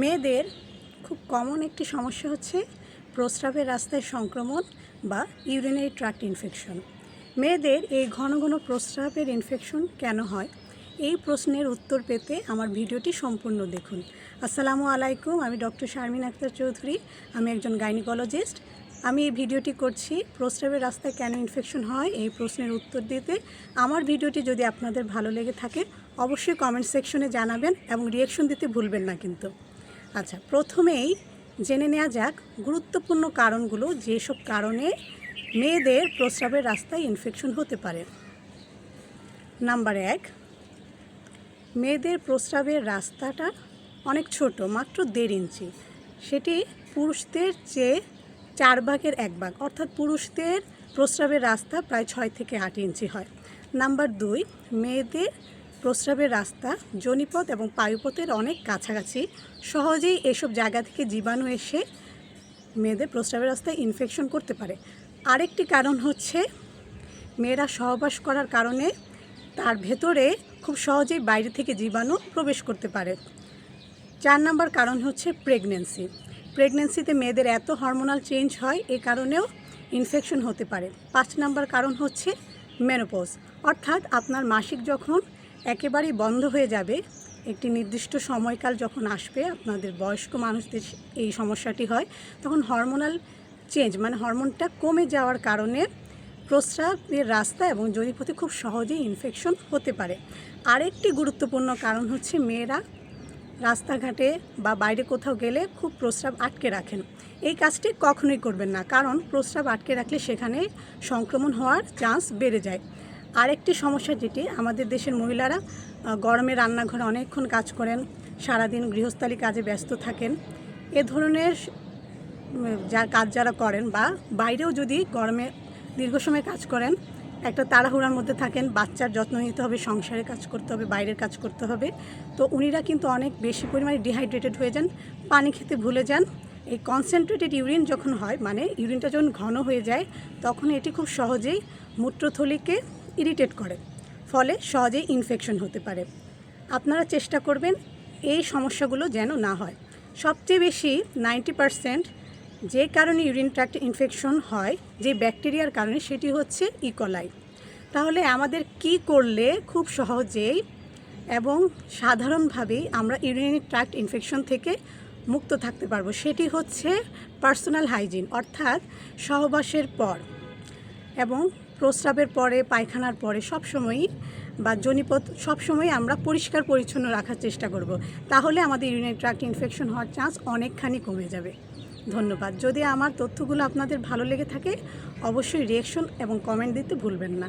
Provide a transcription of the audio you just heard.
মেয়েদের খুব কমন একটি সমস্যা হচ্ছে প্রস্রাবের রাস্তায় সংক্রমণ বা ইউরিনারি ট্রাক্ট ইনফেকশন মেয়েদের এই ঘন ঘন প্রস্রাবের ইনফেকশন কেন হয়? এই প্রশ্নের উত্তর পেতে আমার ভিডিওটি সম্পূর্ণ দেখুন। আসসালামু আলাইকুম, আমি ডক্টর শারমিন আক্তার চৌধুরী, আমি একজন গাইনিকোলজিস্ট আমি এই ভিডিওটি করছি, প্রস্রাবের রাস্তায় কেন ইনফেকশন হয়? এই প্রশ্নের উত্তর দিতে আমার ভিডিওটি যদি আপনাদের ভালো লেগে থাকে, অবশ্যই কমেন্ট সেকশনে জানাবেন এবং রিয়েকশন দিতে ভুলবেন না কিন্তু। আচ্ছা প্রথমেই জেনে নেওয়া যাক গুরুত্বপূর্ণ কারণগুলো যেসব কারণে মেয়েদের প্রস্রাবের রাস্তায় ইনফেকশন হতে পারে। নাম্বার এক, মেয়েদের প্রস্রাবের রাস্তাটা অনেক ছোট, মাত্র দেড় ইঞ্চি। সেটি পুরুষদের চেয়ে চার ভাগের এক ভাগ, অর্থাৎ পুরুষদের প্রস্রাবের রাস্তা প্রায় ছয় থেকে আট ইঞ্চি হয়। নাম্বার দুই, মেয়েদের প্রস্রাবের রাস্তা, জনিপথ এবং পায়ুপথের অনেক কাছাকাছি। সহজেই এসব জায়গা থেকে জীবাণু এসে মেয়েদের প্রস্রাবের রাস্তায় ইনফেকশন করতে পারে। আরেকটি কারণ হচ্ছে, মেয়েরা সহবাস করার কারণে তার ভেতরে খুব সহজেই বাইরে থেকে জীবাণু প্রবেশ করতে পারে। চার নাম্বার কারণ হচ্ছে প্রেগনেন্সি প্রেগনেন্সিতে মেয়েদের এত হরমোনাল চেঞ্জ হয়, এ কারণেও ইনফেকশন হতে পারে। পাঁচ নাম্বার কারণ হচ্ছে মেনোপজ অর্থাৎ আপনার মাসিক যখন একেবারেই বন্ধ হয়ে যাবে। একটি নির্দিষ্ট সময়কাল যখন আসবে, আপনাদের বয়স্ক মানুষদের এই সমস্যাটি হয়, তখন হরমোনাল চেঞ্জ মানে হরমোনটা কমে যাওয়ার কারণে প্রস্রাবের রাস্তা এবং জড়িপথে খুব সহজেই ইনফেকশন হতে পারে। আরেকটি গুরুত্বপূর্ণ কারণ হচ্ছে মেয়েরা রাস্তাঘাটে বা বাইরে কোথাও গেলে খুব প্রস্রাব আটকে রাখেন। এই কাজটি কখনোই করবেন না, কারণ প্রস্রাব আটকে রাখলে সেখানে সংক্রমণ হওয়ার চান্স বেড়ে যায়। আরেকটি সমস্যা যেটি, আমাদের দেশের মহিলারা গরমে রান্নাঘরে অনেকক্ষণ কাজ করেন, সারাদিন গৃহস্থালী কাজে ব্যস্ত থাকেন। এ ধরনের যা কাজ যারা করেন বা বাইরেও যদি গরমে দীর্ঘ সময় কাজ করেন, একটা তাড়াহুড়ার মধ্যে থাকেন, বাচ্চার যত্ন নিতে হবে সংসারের কাজ করতে হবে, বাইরের কাজ করতে হবে। তো উনিরা কিন্তু অনেক বেশি পরিমাণে ডিহাইড্রেটেড হয়ে যান, পানি খেতে ভুলে যান। এই কনসেন্ট্রেটেড ইউরিন যখন হয় মানে ইউরিনটা যখন ঘন হয়ে যায়, তখন এটি খুব সহজেই মূত্রথলিকে ইরিটেট করে, ফলে সহজেই ইনফেকশন হতে পারে। আপনারা চেষ্টা করবেন এই সমস্যাগুলো যেন না হয়। সবচেয়ে বেশি নাইনটি পারসেন্ট যে কারণে ইউরিন ট্র্যাক্ট ইনফেকশন হয়, যে ব্যাকটেরিয়ার কারণে, সেটি হচ্ছে ইকোলাই তাহলে আমাদের কি করলে খুব সহজেই এবং সাধারণভাবেই আমরা ইউরিনারি ট্র্যাক্ট ইনফেকশন থেকে মুক্ত থাকতে পারব? সেটি হচ্ছে পার্সোনাল হাইজিন অর্থাৎ সহবাসের পর। এবং প্রস্রাবের পরে, পায়খানার পরে সবসময়ই বা জনিপথ সবসময় আমরা পরিষ্কার, পরিচ্ছন্ন রাখার চেষ্টা করব। তাহলে আমাদের ইউরিনারি ট্র্যাক্ট ইনফেকশন হওয়ার চান্স অনেকখানি কমে যাবে। ধন্যবাদ। যদি আমার তথ্যগুলো আপনাদের ভালো লেগে থাকে, অবশ্যই রিয়েকশন এবং কমেন্ট দিতে ভুলবেন না।